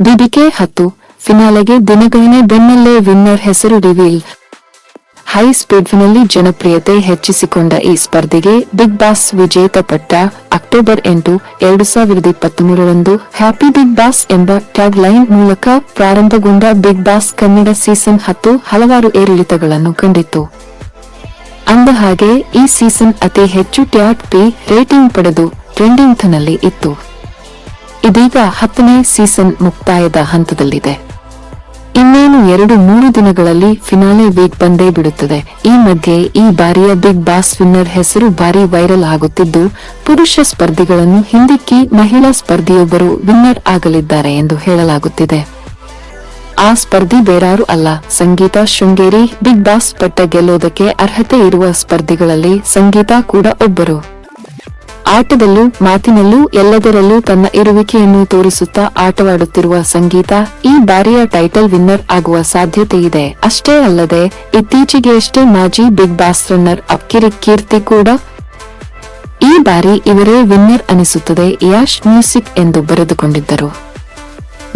BBK ಹತ್ತು. ಫಿನಾಲೆಗೆ ದಿನಗಣನೆ ಬೆನ್ನಲ್ಲೇ winner ಹೆಸರು ರಿವೀಲ್. ಹೈ ಸ್ಪೀಡ್ನಲ್ಲಿ ಜನಪ್ರಿಯತೆ ಹೆಚ್ಚಿಸಿಕೊಂಡ ಈ ಸ್ಪರ್ಧೆಗೆ ಬಿಗ್ ಬಾಸ್ ವಿಜೇತ ಪಟ್ಟ ಅಕ್ಟೋಬರ್ ಎಂಟು, ಎರಡು ಸಾವಿರದ ಇಪ್ಪತ್ಮೂರರಂದು ಹ್ಯಾಪಿ ಬಿಗ್ ಬಾಸ್ ಎಂಬ ಟ್ಯಾಗ್ ಲೈನ್ ಮೂಲಕ ಪ್ರಾರಂಭಗೊಂಡ ಬಿಗ್ ಬಾಸ್ ಕನ್ನಡ ಸೀಸನ್ ಹತ್ತು ಹಲವಾರು ಏರಿಳಿತಗಳನ್ನು ಕಂಡಿತ್ತು. ಅಂದ ಹಾಗೆ ಈ ಸೀಸನ್ ಅತಿ ಹೆಚ್ಚು ಟ್ಯಾಗ್ ಪಿ ರೇಟಿಂಗ್ ಪಡೆದು ಟ್ರೆಂಡಿಂಗ್ನಲ್ಲಿ ಇತ್ತು. ಇದೀಗ ಹತ್ತನೇ ಸೀಸನ್ ಮುಕ್ತಾಯದ ಹಂತದಲ್ಲಿದೆ. ಇನ್ನೇನು ಎರಡು ಮೂರು ದಿನಗಳಲ್ಲಿ ಫಿನಾಲೆ ವೀಕ್ ಬಂದೇ ಬಿಡುತ್ತದೆ. ಈ ಮಧ್ಯೆ ಈ ಬಾರಿಯ ಬಿಗ್ ಬಾಸ್ ವಿನ್ನರ್ ಹೆಸರು ಭಾರಿ ವೈರಲ್ ಆಗುತ್ತಿದ್ದು, ಪುರುಷ ಸ್ಪರ್ಧಿಗಳನ್ನು ಹಿಂದಿಕ್ಕಿ ಮಹಿಳಾ ಸ್ಪರ್ಧಿಯೊಬ್ಬರು ವಿನ್ನರ್ ಆಗಲಿದ್ದಾರೆ ಎಂದು ಹೇಳಲಾಗುತ್ತಿದೆ. ಆ ಸ್ಪರ್ಧಿ ಬೇರಾರು ಅಲ್ಲ. ಸಂಗೀತ ಶೃಂಗೇರಿ ಬಿಗ್ ಬಾಸ್ ಪಟ್ಟ ಗೆಲ್ಲೋದಕ್ಕೆ ಅರ್ಹತೆ ಇರುವ ಸ್ಪರ್ಧಿಗಳಲ್ಲಿ ಸಂಗೀತ ಕೂಡ ಒಬ್ಬರು. ಆಟದಲ್ಲೂ, ಮಾತಿನಲ್ಲೂ, ಎಲ್ಲದರಲ್ಲೂ ತನ್ನ ಇರುವಿಕೆಯನ್ನು ತೋರಿಸುತ್ತಾ ಆಟವಾಡುತ್ತಿರುವ ಸಂಗೀತ ಈ ಬಾರಿಯ ಟೈಟಲ್ ವಿನ್ನರ್ ಆಗುವ ಸಾಧ್ಯತೆ ಇದೆ ಅಷ್ಟೇ ಅಲ್ಲದೆ ಇತ್ತೀಚೆಗೆಯಷ್ಟೇ ಮಾಜಿ ಬಿಗ್ ಬಾಸ್ ರನ್ನರ್ ಅಕ್ಕಿರಿ ಕೀರ್ತಿ ಕೂಡ ಈ ಬಾರಿ ಇವರೇ ವಿನ್ನರ್ ಅನಿಸುತ್ತದೆ ಯಾಶ್ ಮ್ಯೂಸಿಕ್ ಎಂದು ಬರೆದುಕೊಂಡಿದ್ದರು.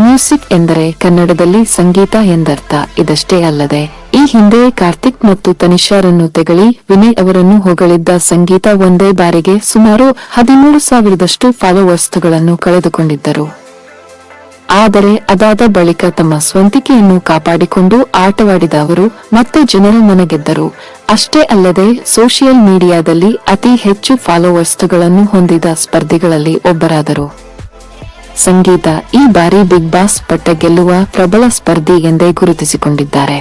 ಮ್ಯೂಸಿಕ್ ಎಂದರೆ ಕನ್ನಡದಲ್ಲಿ ಸಂಗೀತ ಎಂದರ್ಥ. ಇದಷ್ಟೇ ಅಲ್ಲದೆ ಈ ಹಿಂದೆ ಕಾರ್ತಿಕ್ ಮತ್ತು ತನಿಷಾರನ್ನು ತೆಗಳಿ ವಿನಯ್ ಅವರನ್ನು ಹೊಗಳಿದ್ದ ಸಂಗೀತ ಒಂದೇ ಬಾರಿಗೆ ಸುಮಾರು ಹದಿಮೂರು ಸಾವಿರದಷ್ಟು ಫಾಲೋವರ್ಸ್ಗಳನ್ನು ಕಳೆದುಕೊಂಡಿದ್ದರು. ಆದರೆ ಅದಾದ ಬಳಿಕ ತಮ್ಮ ಸ್ವಂತಿಕೆಯನ್ನು ಕಾಪಾಡಿಕೊಂಡು ಆಟವಾಡಿದ ಅವರು ಮತ್ತೆ ಜನರ ಮನಗೆದ್ದರು. ಅಷ್ಟೇ ಅಲ್ಲದೆ ಸೋಷಿಯಲ್ ಮೀಡಿಯಾದಲ್ಲಿ ಅತಿ ಹೆಚ್ಚು ಫಾಲೋವರ್ಸ್ಗಳನ್ನು ಹೊಂದಿದ ಸ್ಪರ್ಧಿಗಳಲ್ಲಿ ಒಬ್ಬರಾದರು. ಸಂಗೀತ ಈ ಬಾರಿ ಬಿಗ್ ಬಾಸ್ ಪಟ್ಟ ಗೆಲ್ಲುವ ಪ್ರಬಲ ಸ್ಪರ್ಧಿ ಎಂದೇ ಗುರುತಿಸಿಕೊಂಡಿದ್ದಾರೆ.